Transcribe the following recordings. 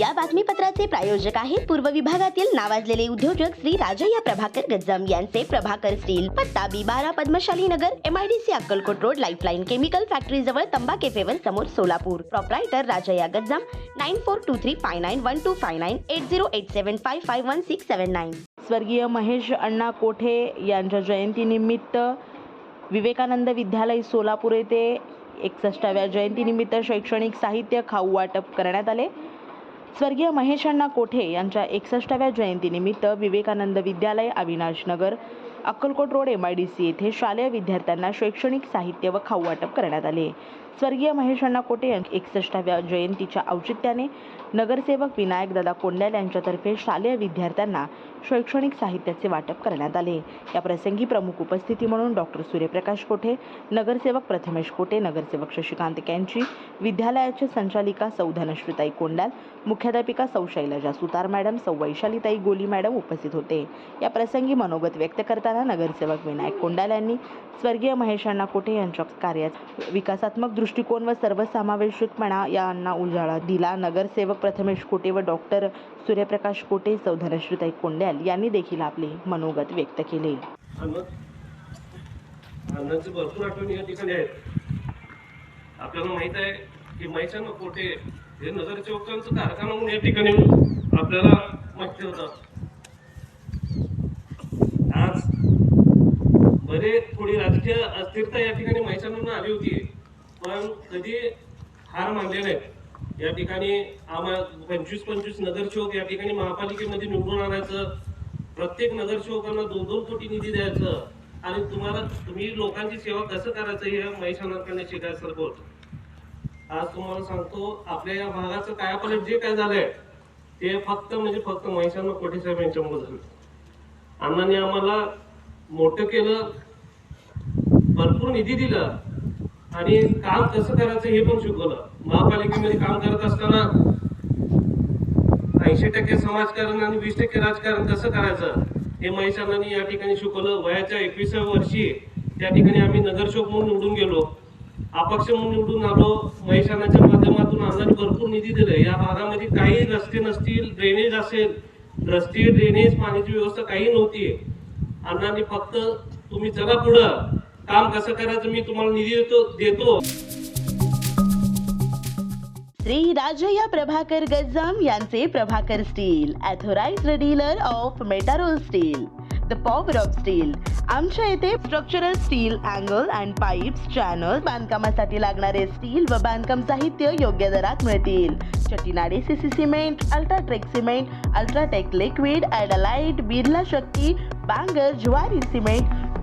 या बातमीपत्राचे प्रायोजक आहेत पूर्व विभागातील नावाजलेले उद्योजक श्री राजय्या प्रभाकर गज्जम यांचे प्रभाकर स्टील पत्ता बी बारा Padmashali Nagar MIDC Akkalkot road lifeline chemical factory जवळ तंबा केफेवर समोर Solapur. Proprietor Rajayya Gajjam nine four two three five nine one two five nine eight zero eight seven five five one six seven nine स्वर्गीय महेश अण्णा कोठे यांच्या जयंतीनिमित्त विवेकानंद विद्यालय सोलापूर येथे एकसष्टाव्या जयंतीनिमित्त शैक्षणिक साहित्य खाऊ वाटप करण्यात आले. स्वर्गीय महेश अण्णा कोठे यांच्या एकसष्टाव्या जयंतीनिमित्त विवेकानंद विद्यालय Avinash Nagar Akkalkot road M I D C येथे शालेय विद्यार्थ्यांना शैक्षणिक साहित्य व खाऊ वाटप करण्यात आले. स्वर्गीय महेश अण्णा कोटे यांच्या एकसष्टाव्या जयंतीच्या औचित्याने नगरसेवक विनायक दादा कोंड्याल यांच्यातर्फे शालेय विद्यार्थ्यांना शैक्षणिक साहित्याचे वाटप करण्यात आले. या प्रसंगी प्रमुख उपस्थिती म्हणून डॉक्टर सूर्यप्रकाश कोठे नगरसेवक प्रथमेश कोटे नगरसेवक शशिकांत कॅन्ची विद्यालयाच्या संचालिका सौ धनश्रीताई कोंडाल मुख्याध्यापिका सौ शैलजा सुतार मॅडम सौ वैशालीताई गोली मॅडम उपस्थित होते. या प्रसंगी मनोगत व्यक्त करताना नगरसेवक विनायक कोंडाल यांनी स्वर्गीय महेश अण्णा कोठे यांच्या कार्यात विकासात्मक दृष्टिकोन व सर्वसमावेशकपणा यांना उजाळा दिला. नगरसेवक प्रथमेश कोटे व डॉक्टर सूर्यप्रकाश कोटे सौ कोंड्याल यांनी देखील आपले मनोगत व्यक्त केले. भरपूर आठवणी या ठिकाणी आहेत. आपल्याला माहीत आहे की मैशान कोटे हे नगरसेवकांचं कारखाना म्हणून या ठिकाणी आपल्याला माहिती होतं. आज बरे थोडी राजकीय अस्थिरता या ठिकाणी मैशानांना आली होती. आपण कधी हार मानले नाहीत. या ठिकाणी आम्हा पंचवीस पंचवीस नगरसेवक या ठिकाणी महापालिकेमध्ये निवडून आणायचं प्रत्येक नगरसेवकांना दोन दोन कोटी निधी द्यायचं आणि तुम्हाला तुम्ही लोकांची सेवा कसं करायचं हे महिषानाकडे शिकायचं सर आज तुम्हाला सांगतो आपल्या या भागाचं काय जे काय झालंय ते फक्त म्हणजे फक्त महिषाना कोटे साहेब यांच्यामुळे झालं. अण्णांनी आम्हाला मोठं केलं भरपूर निधी दिला आणि काम कसं करायचं हे पण शिकवलं. महापालिकेमध्ये काम करत असताना ऐंशी टक्के समाजकारण आणि वीस टक्के राजकारण कसं करायचं हे महेशांनी या ठिकाणी शिकवलं. वयाच्या एकविसाव्या वर्षी त्या ठिकाणी आम्ही नगरसेवक म्हणून निवडून गेलो. अपक्ष म्हणून निवडून आलो. महिषानाच्या माध्यमातून आम्हाला भरपूर निधी दिले. या भागामध्ये काही रस्ते नसतील ड्रेनेज असेल. रस्ते ड्रेनेज पाण्याची व्यवस्था काही नव्हती. अण्णांनी फक्त तुम्ही जगा पुढं. काम कसं करायचं मी तुम्हाला निधी देतो देतो. श्री राजय्या प्रभाकर गज्जाम यांचे Prabhakar steel authorized dealer of Metarol steel the power of steel. आमच्या येथे structural steel angle and pipes channel बांधकामासाठी लागणारे स्टील व बांधकाम साहित्य योग्य दरात मिळतील. Chettinad CC cement UltraTech cement UltraTech liquid ॲडालाइट Birla Shakti Bangur Zuari cement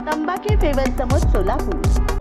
तंबाखे favour समोर सोलापूर.